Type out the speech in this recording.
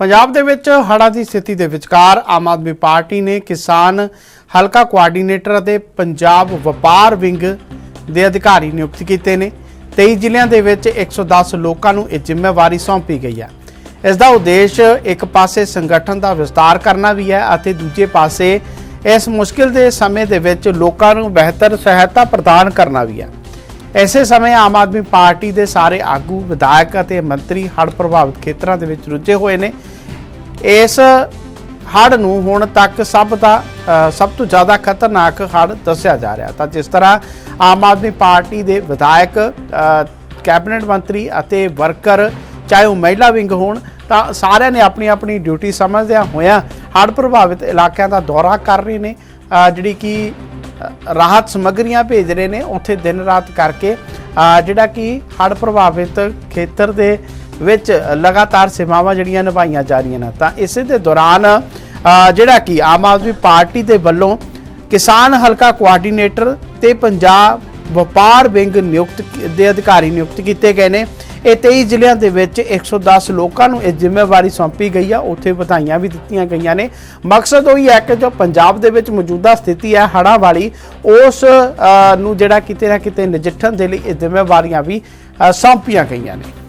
ਪੰਜਾਬ ਦੇ ਵਿੱਚ ਹੜ੍ਹਾਂ ਦੀ ਸਥਿਤੀ ਦੇ ਵਿਚਕਾਰ ਆਮ ਆਦਮੀ ਪਾਰਟੀ ਨੇ ਕਿਸਾਨ ਹਲਕਾ ਕੋਆਰਡੀਨੇਟਰ ਅਤੇ ਪੰਜਾਬ ਵਪਾਰ ਵਿੰਗ ਦੇ ਅਧਿਕਾਰੀ ਨਿਯੁਕਤ ਕੀਤੇ ਨੇ। 23 ਜ਼ਿਲ੍ਹਿਆਂ ਦੇ ਵਿੱਚ 110 ਲੋਕਾਂ ਨੂੰ ਇਹ ਜ਼ਿੰਮੇਵਾਰੀ ਸੌਂਪੀ ਗਈ ਹੈ। ਇਸ ਦਾ ਉਦੇਸ਼ ਇੱਕ ਪਾਸੇ ਸੰਗਠਨ ਦਾ ਵਿਸਤਾਰ ਕਰਨਾ ਵੀ ਹੈ ਅਤੇ ਦੂਜੇ ਪਾਸੇ ਇਸ ਮੁਸ਼ਕਿਲ ਦੇ ਸਮੇਂ ਦੇ ਵਿੱਚ ਲੋਕਾਂ ਨੂੰ ਬਿਹਤਰ ਸਹਾਇਤਾ ਪ੍ਰਦਾਨ ਕਰਨਾ ਵੀ ਹੈ। ਐਸੇ ਸਮੇਂ ਆਮ ਆਦਮੀ ਪਾਰਟੀ ਦੇ ਸਾਰੇ ਆਗੂ, ਵਿਧਾਇਕ ਅਤੇ ਮੰਤਰੀ ਹੜ੍ਹ ਪ੍ਰਭਾਵਿਤ ਖੇਤਰਾਂ ਦੇ ਵਿੱਚ ਰੁੱਝੇ ਹੋਏ ਨੇ। ਇਸ ਹੜ੍ਹ ਨੂੰ ਹੁਣ ਤੱਕ ਸਭ ਦਾ ਸਭ ਤੋਂ ਜ਼ਿਆਦਾ ਖਤਰਨਾਕ ਹੜ੍ਹ ਦੱਸਿਆ ਜਾ ਰਿਹਾ। ਤਾਂ ਜਿਸ ਤਰ੍ਹਾਂ ਆਮ ਆਦਮੀ ਪਾਰਟੀ ਦੇ ਵਿਧਾਇਕ ਕੈਬਨਿਟ ਮੰਤਰੀ ਅਤੇ ਵਰਕਰ, ਚਾਹੇ ਉਹ ਮਹਿਲਾ ਵਿੰਗ ਹੋਣ, ਤਾਂ ਸਾਰਿਆਂ ਨੇ ਆਪਣੀ ਆਪਣੀ ਡਿਊਟੀ ਸਮਝਦਿਆਂ ਹੋਇਆਂ ਹੜ੍ਹ ਪ੍ਰਭਾਵਿਤ ਇਲਾਕਿਆਂ ਦਾ ਦੌਰਾ ਕਰ ਰਹੇ ਨੇ। ਜਿਹੜੀ ਕਿ ਰਾਹਤ ਸਮੱਗਰੀਆਂ ਭੇਜ ਰਹੇ ਨੇ। ਉੱਥੇ ਦਿਨ ਰਾਤ ਕਰਕੇ ਜਿਹੜਾ ਕਿ ਹੜ੍ਹ ਪ੍ਰਭਾਵਿਤ ਖੇਤਰ ਦੇ ਵਿੱਚ ਲਗਾਤਾਰ ਸੇਵਾਵਾਂ ਜਿਹੜੀਆਂ ਨਿਭਾਈਆਂ ਜਾ ਰਹੀਆਂ ਨੇ। ਤਾਂ ਇਸੇ ਦੇ ਦੌਰਾਨ ਜਿਹੜਾ ਕਿ ਆਮ ਆਦਮੀ ਪਾਰਟੀ ਦੇ ਵੱਲੋਂ ਕਿਸਾਨ ਹਲਕਾ ਕੋਆਰਡੀਨੇਟਰ ਤੇ ਪੰਜਾਬ ਵਪਾਰ ਵਿੰਗ ਨਿਯੁਕਤ ਦੇ ਅਧਿਕਾਰੀ ਨਿਯੁਕਤ ਕੀਤੇ ਗਏ ਨੇ। ਇਹ 23 ਜ਼ਿਲ੍ਹਿਆਂ ਦੇ ਵਿੱਚ 110 ਲੋਕਾਂ ਨੂੰ ਇਹ ਜ਼ਿੰਮੇਵਾਰੀ ਸੌਂਪੀ ਗਈ ਆ। ਉੱਥੇ ਵਧਾਈਆਂ ਵੀ ਦਿੱਤੀਆਂ ਗਈਆਂ ਨੇ। ਮਕਸਦ ਉਹੀ ਹੈ ਕਿ ਜੋ ਪੰਜਾਬ ਦੇ ਵਿੱਚ ਮੌਜੂਦਾ ਸਥਿਤੀ ਹੈ ਹੜ੍ਹਾਂ ਵਾਲੀ ਉਸ ਨੂੰ ਜਿਹੜਾ ਕਿਤੇ ਨਾ ਕਿਤੇ ਨਜਿੱਠਣ ਦੇ ਲਈ ਇਹ ਜ਼ਿੰਮੇਵਾਰੀਆਂ ਵੀ ਸੌਂਪੀਆਂ ਗਈਆਂ ਨੇ।